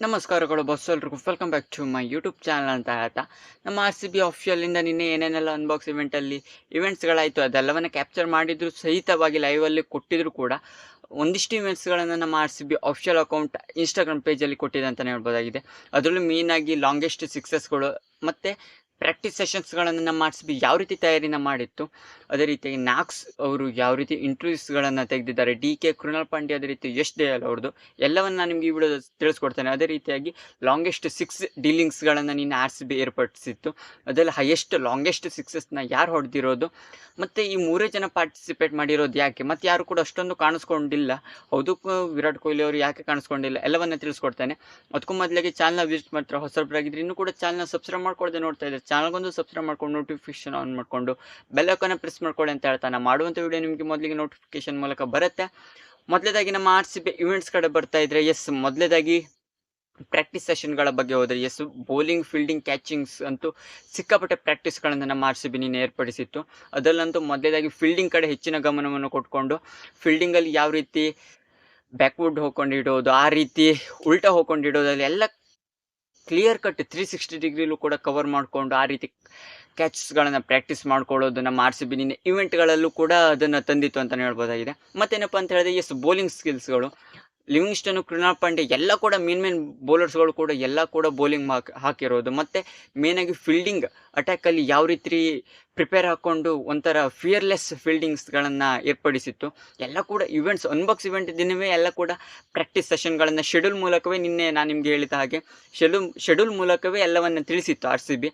ನಮಸ್ಕಾರಗಳು ಬಸ್ ಎಲ್ರಿಗೂ. Welcome back to my YouTube channel ಅಂತ ಹೇಳ್ತಾ ನಮ್ಮ ಆರ್ ಸಿ ಬಿ ಆಫಿಷಿಯಲಿಂದ ನಿನ್ನೆ ಏನೇನೆಲ್ಲ ಅನ್ಬಾಕ್ಸ್ ಇವೆಂಟಲ್ಲಿ ಇವೆಂಟ್ಸ್ಗಳಾಯಿತು ಅದೆಲ್ಲವನ್ನು ಕ್ಯಾಪ್ಚರ್ ಮಾಡಿದ್ರು, ಸಹಿತವಾಗಿ ಲೈವಲ್ಲಿ ಕೊಟ್ಟಿದ್ರು ಕೂಡ. ಒಂದಿಷ್ಟು ಇವೆಂಟ್ಸ್ಗಳನ್ನು ನಮ್ಮ R C B official account Instagram ಪೇಜಲ್ಲಿ ಕೊಟ್ಟಿದೆ ಅಂತಲೇ ಹೇಳ್ಬೋದಾಗಿದೆ. ಅದರಲ್ಲೂ ಮೇಯ್ನಾಗಿ ಲಾಂಗೆಸ್ಟ್ ಸಿಕ್ಸಸ್ಗಳು ಮತ್ತು ಪ್ರಾಕ್ಟೀಸ್ ಸೆಷನ್ಸ್ಗಳನ್ನು ಬಿ ಯಾವ ರೀತಿ ತಯಾರಿನ ಮಾಡಿತ್ತು, ಅದೇ ರೀತಿಯಾಗಿ ನಾಕ್ಸ್ ಅವರು ಯಾವ ರೀತಿ ಇಂಟರ್ವ್ಯೂಸ್ಗಳನ್ನು ತೆಗೆದಿದ್ದಾರೆ, ಡಿ ಕೆ ಕೃಣಾಲ್ ಪಾಂಡೆ ಅದೇ ರೀತಿ ಯಶ್ ದಯಾಲ್ ಅವ್ರದ್ದು ಎಲ್ಲವನ್ನು ನಾನು ನಿಮಗೆ ಈ ವಿಡಿಯೋ ತಿಳಿಸ್ಕೊಡ್ತೇನೆ. ಅದೇ ರೀತಿಯಾಗಿ ಲಾಂಗೆಸ್ಟ್ ಸಿಕ್ಸ್ ಡೀಲಿಂಗ್ಸ್ಗಳನ್ನು ನೀನು ಆರ್ ಸಿ ಬಿ ಏರ್ಪಡಿಸಿತ್ತು. ಅದರಲ್ಲಿ ಹೈಯೆಸ್ಟ್ ಲಾಂಗೆಸ್ಟ್ ಸಿಕ್ಸಸ್ನ ಯಾರು ಹೊಡೆದಿರೋದು, ಮತ್ತು ಈ ಮೂರೇ ಜನ ಪಾರ್ಟಿಸಿಪೇಟ್ ಮಾಡಿರೋದು ಯಾಕೆ? ಮತ್ತು ಯಾರು ಕೂಡ ಅಷ್ಟೊಂದು ಕಾಣಿಸ್ಕೊಂಡಿಲ್ಲ. ಹೌದು ವಿರಾಟ್ ಕೊಹ್ಲಿ ಅವರು ಯಾಕೆ ಕಾಣಿಸ್ಕೊಂಡಿಲ್ಲ? ಎಲ್ಲವನ್ನು ತಿಳಿಸ್ಕೊಡ್ತೇನೆ. ಅದಕ್ಕೂ ಮೊದಲಿಗೆ ಚಾನಲ್ನ ವಿಸಿಟ್ ಮಾಡ್ತಾರೆ ಹೊಸಬ್ರಾಗಿದ್ರೆ ಇನ್ನೂ ಕೂಡ ಚಾನಲ್ನ ಸಬ್ಸ್ಕ್ರೈಬ್ ಮಾಡ್ಕೊಳ್ದೆ ನೋಡ್ತಾ ಇದ್ದಾರೆ ಚಾನಲ್ಗೊಂದು ಸಬ್ಸ್ಕ್ರೈಬ್ ಮಾಡ್ಕೊಂಡು ನೋಟಿಫಿಕೇಶನ್ ಆನ್ ಮಾಡಿಕೊಂಡು ಬೆಲ್ಲಕ್ಕನ್ನು ಪ್ರೆಸ್ ಮಾಡ್ಕೊಳ್ಳಿ ಅಂತ ಹೇಳ್ತಾ ನಾನು ಮಾಡುವಂಥ ವಿಡಿಯೋ ನಿಮಗೆ ಮೊದಲಿಗೆ ನೋಟಿಫಿಕೇಶನ್ ಮೂಲಕ ಬರುತ್ತೆ. ಮೊದಲೇದಾಗಿ ನಮ್ಮ ಆರ್ ಸಿ ಬಿ ಇವೆಂಟ್ಸ್ ಕಡೆ ಬರ್ತಾ ಇದ್ರೆ ಎಸ್ ಮೊದಲೇದಾಗಿ ಪ್ರಾಕ್ಟೀಸ್ ಸೆಷನ್ಗಳ ಬಗ್ಗೆ ಹೋದರೆ ಎಸ್ ಬೌಲಿಂಗ್ ಫೀಲ್ಡಿಂಗ್ ಕ್ಯಾಚಿಂಗ್ಸ್ ಅಂತೂ ಸಿಕ್ಕಾಪಟ್ಟೆ ಪ್ರಾಕ್ಟೀಸ್ಗಳನ್ನು ನಮ್ಮ ಆರ್ ಸಿ ಬಿ ಏರ್ಪಡಿಸಿತ್ತು. ಅದರಲ್ಲಂತೂ ಮೊದಲೇದಾಗಿ ಫೀಲ್ಡಿಂಗ್ ಕಡೆ ಹೆಚ್ಚಿನ ಗಮನವನ್ನು ಕೊಟ್ಕೊಂಡು ಫೀಲ್ಡಿಂಗಲ್ಲಿ ಯಾವ ರೀತಿ ಬ್ಯಾಕ್ವುಡ್ ಹೋಗ್ಕೊಂಡಿಡೋದು ಆ ರೀತಿ ಉಲ್ಟಾ ಹೋಗ್ಕೊಂಡು ಇಡೋದಲ್ಲಿ ಎಲ್ಲ ಕ್ಲಿಯರ್ ಕಟ್ ತ್ರೀ ಸಿಕ್ಸ್ಟಿ ಡಿಗ್ರಿಲೂ ಕೂಡ ಕವರ್ ಮಾಡಿಕೊಂಡು ಆ ರೀತಿ ಕ್ಯಾಚಸ್ಗಳನ್ನು ಪ್ರಾಕ್ಟೀಸ್ ಮಾಡ್ಕೊಳ್ಳೋದು ನಮ್ಮ ಆರ್ ಸಿ ಇವೆಂಟ್ಗಳಲ್ಲೂ ಕೂಡ ಅದನ್ನು ತಂದಿತ್ತು ಅಂತಲೇ ಹೇಳ್ಬೋದಾಗಿದೆ. ಮತ್ತೇನಪ್ಪ ಅಂತ ಹೇಳಿದ್ರೆ ಎಸ್ ಬೌಲಿಂಗ್ ಸ್ಕಿಲ್ಸ್ಗಳು ಲಿವಿಂಗ್ಸ್ಟನ್ ಕೃಣಾಲ್ ಪಾಂಡೆ ಎಲ್ಲ ಕೂಡ ಮೇನ್ ಮೇನ್ ಬೌಲರ್ಸ್ಗಳು ಕೂಡ ಎಲ್ಲ ಕೂಡ ಬೌಲಿಂಗ್ ಹಾಕಿರೋದು. ಮತ್ತು ಮೇನಾಗಿ ಫೀಲ್ಡಿಂಗ್ ಅಟ್ಯಾಕಲ್ಲಿ ಯಾವ ರೀತಿ ಪ್ರಿಪೇರ್ ಹಾಕ್ಕೊಂಡು ಒಂಥರ ಫಿಯರ್ಲೆಸ್ ಫೀಲ್ಡಿಂಗ್ಸ್ಗಳನ್ನು ಏರ್ಪಡಿಸಿತ್ತು. ಎಲ್ಲ ಕೂಡ ಇವೆಂಟ್ಸ್ ಅನ್ಬಾಕ್ಸ್ ಇವೆಂಟ್ ದಿನವೇ ಎಲ್ಲ ಕೂಡ ಪ್ರಾಕ್ಟೀಸ್ ಸೆಷನ್ಗಳನ್ನು ಶೆಡ್ಯೂಲ್ ಮೂಲಕವೇ ನಿನ್ನೆ ನಾನು ನಿಮಗೆ ಹೇಳಿದ ಹಾಗೆ ಶೆಡ್ಯೂಲ್ ಶೆಡ್ಯೂಲ್ ಮೂಲಕವೇ ಎಲ್ಲವನ್ನು ತಿಳಿಸಿತ್ತು ಆರ್ ಸಿ ಬಿ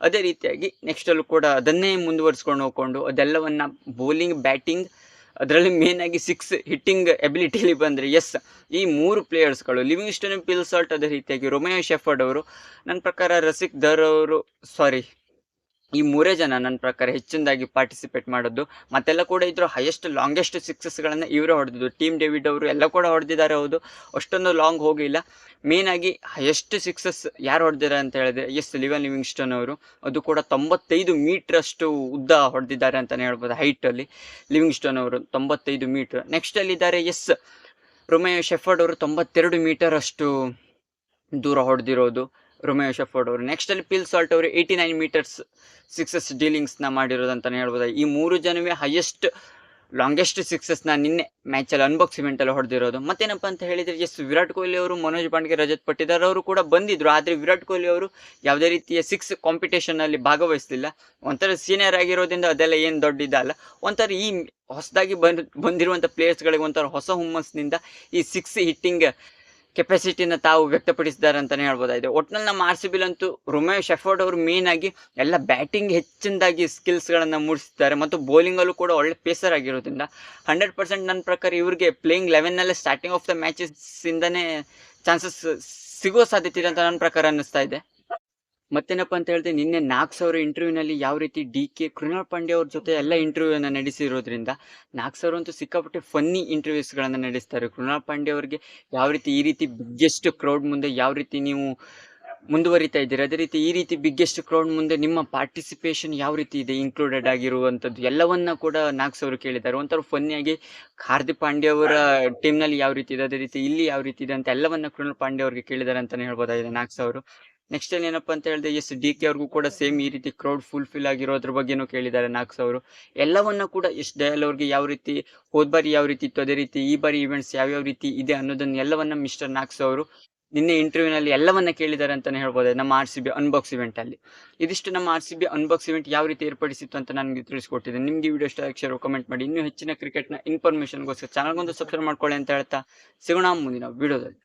ಅದೇ ರೀತಿಯಾಗಿ ನೆಕ್ಸ್ಟಲ್ಲೂ ಕೂಡ ಅದನ್ನೇ ಮುಂದುವರಿಸ್ಕೊಂಡು ಹೋಗ್ಕೊಂಡು ಅದೆಲ್ಲವನ್ನು ಬೌಲಿಂಗ್ ಬ್ಯಾಟಿಂಗ್ ಅದರಲ್ಲಿ ಮೇನ್ ಆಗಿ ಸಿಕ್ಸ್ ಹಿಟ್ಟಿಂಗ್ ಎಬಿಲಿಟಿಲಿ ಬಂದರೆ ಎಸ್ ಈ ಮೂರು ಪ್ಲೇಯರ್ಸ್ಗಳು ಲಿವಿಂಗ್ಸ್ಟನ್ ಪಿಲ್ ಸಾಲ್ಟ್ ಅದೇ ರೀತಿಯಾಗಿ ರೊಮೆಯೋ ಶೆಫರ್ಡ್ ಅವರು, ನನ್ನ ಪ್ರಕಾರ ರಸಿಕ್ ದರ್ ಅವರು ಸಾರಿ ಈ ಮೂರೇ ಜನ ನನ್ನ ಪ್ರಕಾರ ಹೆಚ್ಚಿನದಾಗಿ ಪಾರ್ಟಿಸಿಪೇಟ್ ಮಾಡೋದು, ಮತ್ತೆಲ್ಲ ಕೂಡ ಇದ್ರು ಹೈಯೆಸ್ಟ್ ಲಾಂಗೆಸ್ಟ್ ಸಿಕ್ಸಸ್ಗಳನ್ನು ಇವರೇ ಹೊಡೆದಿದ್ದು. ಟೀಮ್ ಡೇವಿಡ್ ಅವರು ಎಲ್ಲ ಕೂಡ ಹೊಡೆದಿದ್ದಾರೆ, ಹೌದು. ಅಷ್ಟೊಂದು ಲಾಂಗ್ ಹೋಗಿಲ್ಲ. ಮೇನಾಗಿ ಹೈಯೆಸ್ಟ್ ಸಿಕ್ಸಸ್ ಯಾರು ಹೊಡೆದಿದ್ದಾರೆ ಅಂತ ಹೇಳಿದ್ರೆ, ಎಸ್ ಲಿವನ್ ಲಿವಿಂಗ್ಸ್ಟನ್ ಅವರು. ಅದು ಕೂಡ ತೊಂಬತ್ತೈದು ಮೀಟ್ರಷ್ಟು ಉದ್ದ ಹೊಡೆದಿದ್ದಾರೆ ಅಂತಲೇ ಹೇಳ್ಬೋದು ಹೈಟಲ್ಲಿ ಲಿವಿಂಗ್ಸ್ಟನ್ ಅವರು ತೊಂಬತ್ತೈದು ಮೀಟ್ರ್ ನೆಕ್ಸ್ಟಲ್ಲಿದ್ದಾರೆ ಎಸ್ ರೊಮೆಯೋ ಶೆಫರ್ಡ್ ಅವರು ತೊಂಬತ್ತೆರಡು ಮೀಟರ್ ಅಷ್ಟು ದೂರ ಹೊಡೆದಿರೋದು. ರೊಮೆಯೋ ಶೆಫರ್ಡ್ ಅವರು. ನೆಕ್ಸ್ಟಲ್ಲಿ ಪಿಲ್ ಸಾಲ್ಟ್ ಅವರು ಏಯ್ಟಿ ನೈನ್ ಮೀಟರ್ಸ್ ಸಿಕ್ಸಸ್ ಡೀಲಿಂಗ್ಸ್ನ ಮಾಡಿರೋದು ಅಂತಲೇ ಹೇಳ್ಬೋದು ಈ ಮೂರು ಜನವೇ ಹೈಯೆಸ್ಟ್ ಲಾಂಗೆಸ್ಟ್ ಸಿಕ್ಸಸ್ನ ನಿನ್ನೆ ಮ್ಯಾಚಲ್ಲಿ ಅನ್ಬಾಕ್ಸ್ ಇವೆಂಟಲ್ಲಿ ಹೊಡೆದಿರೋದು. ಮತ್ತೇನಪ್ಪ ಅಂತ ಹೇಳಿದರೆ ಎಸ್ ವಿರಾಟ್ ಕೊಹ್ಲಿ ಅವರು ಮನೋಜ್ ಪಾಂಡ್ಗೆ ರಜತ್ ಪಟ್ಟಿದ್ದಾರೆ ಅವರು ಕೂಡ ಬಂದಿದ್ರು. ಆದರೆ ವಿರಾಟ್ ಕೊಹ್ಲಿ ಅವರು ಯಾವುದೇ ರೀತಿಯ ಸಿಕ್ಸ್ ಕಾಂಪಿಟೇಷನಲ್ಲಿ ಭಾಗವಹಿಸಲಿಲ್ಲ. ಒಂಥರ ಸೀನಿಯರ್ ಆಗಿರೋದ್ರಿಂದ ಅದೆಲ್ಲ ಏನು ದೊಡ್ಡದಲ್ಲ ಒಂಥರ ಈ ಹೊಸದಾಗಿ ಬಂದು, ಬಂದಿರುವಂಥ ಪ್ಲೇಯರ್ಸ್ಗಳಿಗೆ ಒಂಥರ ಹೊಸ ಹುಮ್ಮಸ್ನಿಂದ ಈ ಸಿಕ್ಸ್ ಹಿಟ್ಟಿಂಗ್ ಕೆಪಾಸಿಟಿನ ತಾವು ವ್ಯಕ್ತಪಡಿಸಿದ್ದಾರೆ ಅಂತಲೇ ಹೇಳ್ಬೋದಾಗಿದೆ. ಒಟ್ನಲ್ಲಿ ನಮ್ಮ ಆರ್ ಸಿ ಬಿಲಂತೂ ರುಮೇಶ್ ಶೆಫರ್ಡ್ ಅವರು ಮೇನ್ ಆಗಿ ಎಲ್ಲ ಬ್ಯಾಟಿಂಗ್ ಹೆಚ್ಚಿನದಾಗಿ ಸ್ಕಿಲ್ಸ್ಗಳನ್ನು ಮೂಡಿಸಿದ್ದಾರೆ ಮತ್ತು ಬೌಲಿಂಗಲ್ಲೂ ಕೂಡ ಒಳ್ಳೆ ಪೇಸರ್ ಆಗಿರೋದ್ರಿಂದ ಹಂಡ್ರೆಡ್ ಪರ್ಸೆಂಟ್ ನನ್ನ ಪ್ರಕಾರ ಇವ್ರಿಗೆ ಪ್ಲೇಯಿಂಗ್ ಲೆವೆನ್ನಲ್ಲೇ ಸ್ಟಾರ್ಟಿಂಗ್ ಆಫ್ ದ ಮ್ಯಾಚಸ್ಸಿಂದನೇ ಚಾನ್ಸಸ್ ಸಿಗೋ ಸಾಧ್ಯತೆ ಇದೆ ಅಂತ ನನ್ನ ಪ್ರಕಾರ ಅನ್ನಿಸ್ತಾ ಇದೆ. ಮತ್ತೇನಪ್ಪ ಅಂತ ಹೇಳಿದ್ರೆ ನಿನ್ನೆ ನಾಲ್ಕು ಸಾವಿರ ಇಂಟರ್ವ್ಯೂನಲ್ಲಿ ಯಾವ ರೀತಿ ಡಿ ಕೆ ಕೃಣಾಲ್ ಪಾಂಡೆ ಅವ್ರ ಜೊತೆ ಎಲ್ಲ ಇಂಟರ್ವ್ಯೂನ ನಡೆಸಿರೋದ್ರಿಂದ ನಾಲ್ಕು ಸಾವಿರ ಅಂತೂ ಸಿಕ್ಕಾಪಟ್ಟೆ ಫನ್ನಿ ಇಂಟರ್ವ್ಯೂಸ್ಗಳನ್ನು ನಡೆಸ್ತಾರೆ. ಕೃಣಾಲ್ ಪಾಂಡೆ ಅವರಿಗೆ ಯಾವ ರೀತಿ ಈ ರೀತಿ ಬಿಗ್ಗೆಸ್ಟ್ ಕ್ರೌಡ್ ಮುಂದೆ ಯಾವ ರೀತಿ ನೀವು ಮುಂದುವರಿತಾ ಇದ್ದೀರಿ, ಅದೇ ರೀತಿ ಈ ರೀತಿ ಬಿಗ್ಗೆಸ್ಟ್ ಕ್ರೌಡ್ ಮುಂದೆ ನಿಮ್ಮ ಪಾರ್ಟಿಸಿಪೇಷನ್ ಯಾವ ರೀತಿ ಇದೆ ಇನ್ಕ್ಲೂಡೆಡ್ ಆಗಿರುವಂಥದ್ದು ಎಲ್ಲವನ್ನ ಕೂಡ ನಾಲ್ಕು ಸಾವಿರ ಕೇಳಿದ್ದಾರೆ. ಒಂಥರ ಫನ್ನಿಯಾಗಿ ಹಾರ್ದಿಕ್ ಪಾಂಡೆ ಅವರ ಟೀಮ್ನಲ್ಲಿ ಯಾವ ರೀತಿ ಇದೆ, ಅದೇ ರೀತಿ ಇಲ್ಲಿ ಯಾವ ರೀತಿ ಇದೆ ಅಂತ ಎಲ್ಲವನ್ನ ಕೃಣಾಲ್ ಪಾಂಡೆ ಅವ್ರಿಗೆ ಕೇಳಿದ್ದಾರೆ ಅಂತಲೇ ಹೇಳ್ಬೋದಾಗಿದೆ ನಾಲ್ಕು ಸಾವಿರ. ನೆಕ್ಸ್ಟ್ ಅಲ್ಲಿ ಏನಪ್ಪ ಅಂತ ಹೇಳಿದ್ರೆ ಎಸ್ ಡಿ ಕೆ ಅವ್ರಿಗೂ ಕೂಡ ಸೇಮ್ ಈ ರೀತಿ ಕ್ರೌಡ್ ಫುಲ್ಫಿಲ್ ಆಗಿರೋದ್ರ ಬಗ್ಗೆನೂ ಕೇಳಿದ್ದಾರೆ ನಾಲ್ಕು ಸಾವಿರ ಎಲ್ಲವನ್ನ ಕೂಡ ಎಸ್ ಡಯಲ್ ಅವ್ರಿಗೆ ಯಾವ ರೀತಿ, ಹೋದ್ ಬಾರಿ ಯಾವ ರೀತಿ ಇತ್ತು, ಅದೇ ರೀತಿ ಈ ಬಾರಿ ಇವೆಂಟ್ಸ್ ಯಾವ್ಯಾವ ರೀತಿ ಇದೆ ಅನ್ನೋದನ್ನ ಎಲ್ಲವನ್ನ ಮಿಸ್ಟರ್ ನಾಕ್ಸ್ ಅವರು ನಿನ್ನೆ ಇಂಟರ್ವ್ಯೂನಲ್ಲಿ ಎಲ್ಲವನ್ನ ಕೇಳಿದ್ದಾರೆ ಅಂತಾನೆ ಹೇಳ್ಬೋದು, ನಮ್ಮ R C B unbox event ಅಲ್ಲಿ. ಇದಿಷ್ಟು ನಮ್ಮ R C B unbox event ಯಾವ ರೀತಿ ಏರ್ಪಡಿಸಿತ್ತು ಅಂತ ನನಗೆ ತಿಳಿಸ್ಕೊಟ್ಟಿದ್ದೆ ನಿಮ್ಗೆ ವಿಡಿಯೋ ಇಷ್ಟ ಶೇರ್ ಕಮೆಂಟ್ ಮಾಡಿ. ಇನ್ನೂ ಹೆಚ್ಚಿನ ಕ್ರಿಕೆಟ್ನ ಚಾನಲ್ ಚಾನಲ್ಗೊಂದು ಸಬ್ಸ್ಕ್ರೈಬ್ ಮಾಡ್ಕೊಳ್ಳಿ ಅಂತ ಹೇಳ್ತಾ ಸಿಗೋಣ ಮುಂದಿನ ವಿಡಿಯೋದಲ್ಲಿ